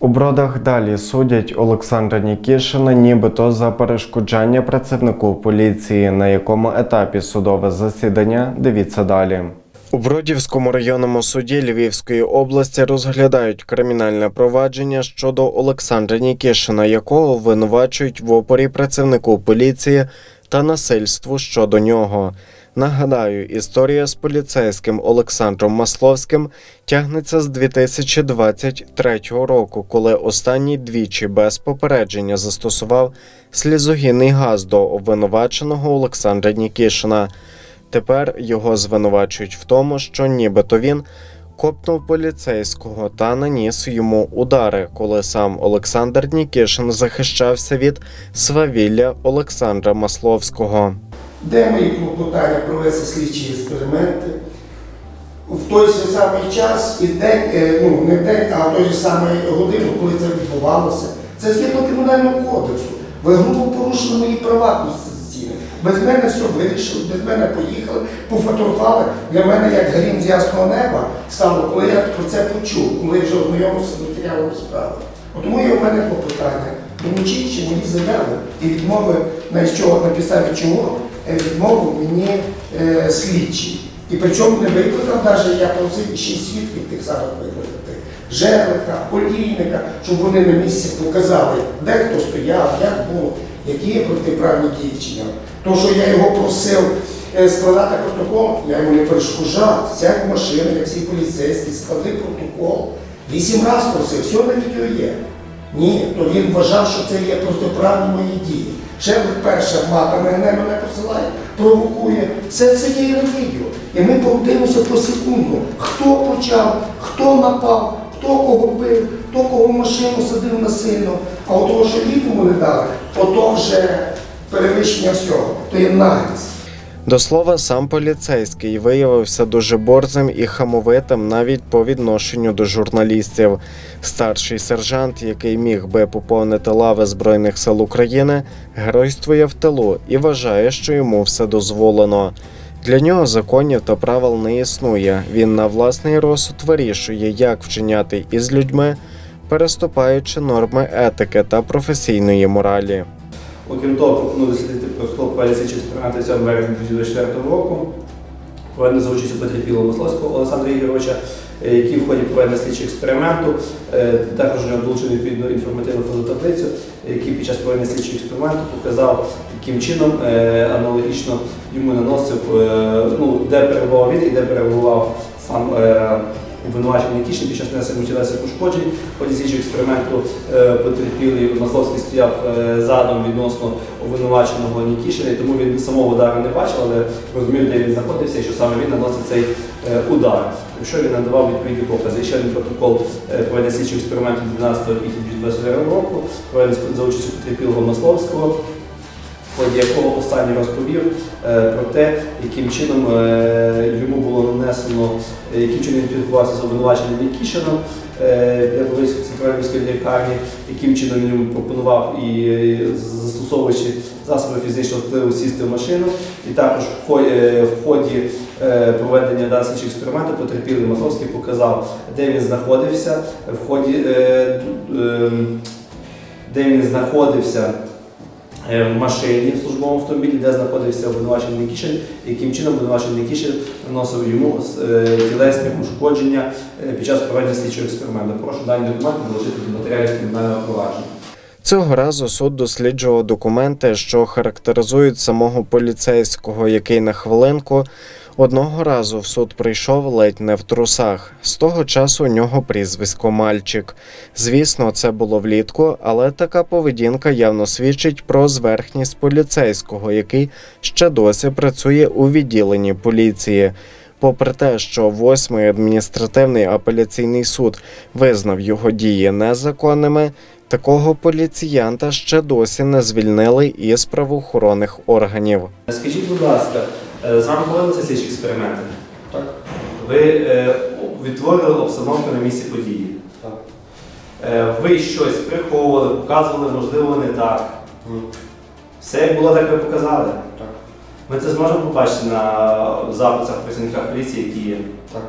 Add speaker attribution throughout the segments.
Speaker 1: У бродах далі судять Олександра Нікішина нібито за перешкоджання працівнику поліції, на якому етапі судове засідання. Дивіться далі. У Бродівському районному суді Львівської області розглядають кримінальне провадження щодо Олександра Нікішина, якого винувачують в опорі працівнику поліції та насильству щодо нього. Нагадаю, історія з поліцейським Олександром Масловським тягнеться з 2023 року, коли останній двічі без попередження застосував слізогінний газ до обвинуваченого Олександра Нікішина. Тепер його звинувачують в тому, що нібито він копнув поліцейського та наніс йому удари, коли сам Олександр Нікішин захищався від свавілля Олександра Масловського.
Speaker 2: Де мої клопотання провести слідчі експерименти? В той же самий час і день, е, ну не в день, а в той же самий годину, коли це відбувалося. Це згідно кримінального кодексу. Ви грубо порушили мої права конституційні. Без мене все вирішили, без мене поїхали, пофотографували. Для мене як грім з ясного неба стало, коли я про це почув, коли я вже ознайомився з матеріалом справи. Тому є в мене клопотання. Домучіть чи мої заяви і відмови на що на підставі чого відмовив мені е, слідчий. І причому не викликав, навіть я просив ще свідків тих самих викликати. Жерлика, олійника, щоб вони на місці показали, де хто стояв, як було, які є протиправні дії вчиняв. То, що я його просив е, складати протокол, я йому не перешкоджав, сядь в як всі поліцейські, склади протокол. Вісім разів просив, все на відео є. Ні, то він вважав, що це є протиправні мої дії. Шерлик перша мата мене мене посилає, провокує. Все це є на відео. І ми подивимося по секунду, хто почав, хто напав, хто кого бив, хто кого в машину садив насильно. А от того, що ліпому не дали, ото вже перевищення всього. То є наглість.
Speaker 1: До слова, сам поліцейський виявився дуже борзим і хамовитим навіть по відношенню до журналістів. Старший сержант, який міг би поповнити лави Збройних сил України, геройствує в тилу і вважає, що йому все дозволено. Для нього законів та правил не існує. Він на власний розсуд вирішує, як вчиняти із людьми, переступаючи норми етики та професійної моралі.
Speaker 3: Окрім того, пропоную протокол експерименту 7 березня 2024 року, проведено за участю потерпілого Масловського Олександра Ігоровича, е, який в ході проведення слідчого експерименту, е, також долучив відповідну інформативну фототаблицю, який під час проведення слідчого експерименту показав, яким чином е, аналогічно йому наносив, ну, де перебував він і де перебував сам обвинувачений Нікішин під час нанесення мутілесних ушкоджень. Ході слідчого експерименту е, потерпілий Масловський стояв е, задом відносно обвинуваченого Нікішина, тому він самого удару не бачив, але розумів, де він знаходився і що саме він наносив цей е, удар. Що він надавав відповідні покази. Ще один протокол проведення слідчого експерименту 12 квітня 2021 року, проведений за участю потерпілого Масловського в ході якого останній розповів е, про те, яким чином е, йому було нанесено, е, яким чином він спілкувався з обвинуваченим Нікішином для Волинської центральної міської лікарні, яким чином він йому пропонував і застосовуючи засоби фізичного впливу сісти в машину. І також в ході, проведення даного експерименту потерпілий Масловський показав, де він знаходився, в ході ем, де він знаходився в машині в службовому автомобілі, де знаходився обвинувачений Нікішин, яким чином обвинувачений Нікішин наносив йому е, тілесні ушкодження е, під час проведення слідчого експерименту. Прошу дані документи долучити до матеріалів кримінального провадження.
Speaker 1: Цього разу суд досліджував документи, що характеризують самого поліцейського, який на хвилинку одного разу в суд прийшов ледь не в трусах. З того часу у нього прізвисько Мальчик. Звісно, це було влітку, але така поведінка явно свідчить про зверхність поліцейського, який ще досі працює у відділенні поліції. Попри те, що восьмий адміністративний апеляційний суд визнав його дії незаконними, такого поліціянта ще досі не звільнили із правоохоронних органів.
Speaker 3: Скажіть, будь ласка, з вами проводилися слідчі експерименти?
Speaker 2: Так.
Speaker 3: Ви е, відтворили обстановку на місці події.
Speaker 2: Так.
Speaker 3: Е, ви щось приховували, показували, можливо, не так.
Speaker 2: Ні.
Speaker 3: Все як було, так ви показали.
Speaker 2: Так.
Speaker 3: Ми це зможемо побачити на записах працівника поліції, які є.
Speaker 2: Так.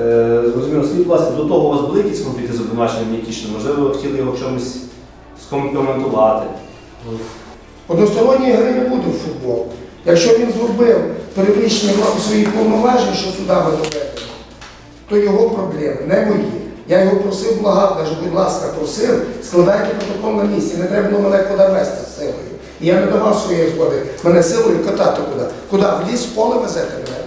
Speaker 3: Е, Зрозуміло, скажіть, будь ласка, до того у вас були якісь конфлікти з обвинуваченням Нікішина? Можливо, ви хотіли його в чомусь скомпрометувати?
Speaker 2: Односторонньої гри не буде в футбол. Якщо він зробив перевищення своїх повноважень, що судами доведено, то його проблеми, не мої. Я його просив благав, каже, будь ласка, просив, складайте протокол на місці, не треба було мене куди вести з силою. І я не давав своєї згоди. Мене силою катати куди? Куди? В ліс поле везете мене?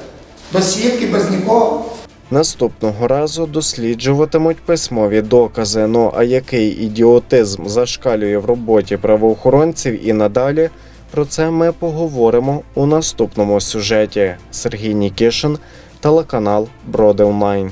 Speaker 2: Без свідки, без нікого.
Speaker 1: Наступного разу досліджуватимуть письмові докази. Ну а який ідіотизм зашкалює в роботі правоохоронців і надалі, про це ми поговоримо у наступному сюжеті. Сергій Нікішин, телеканал Броди Онлайн.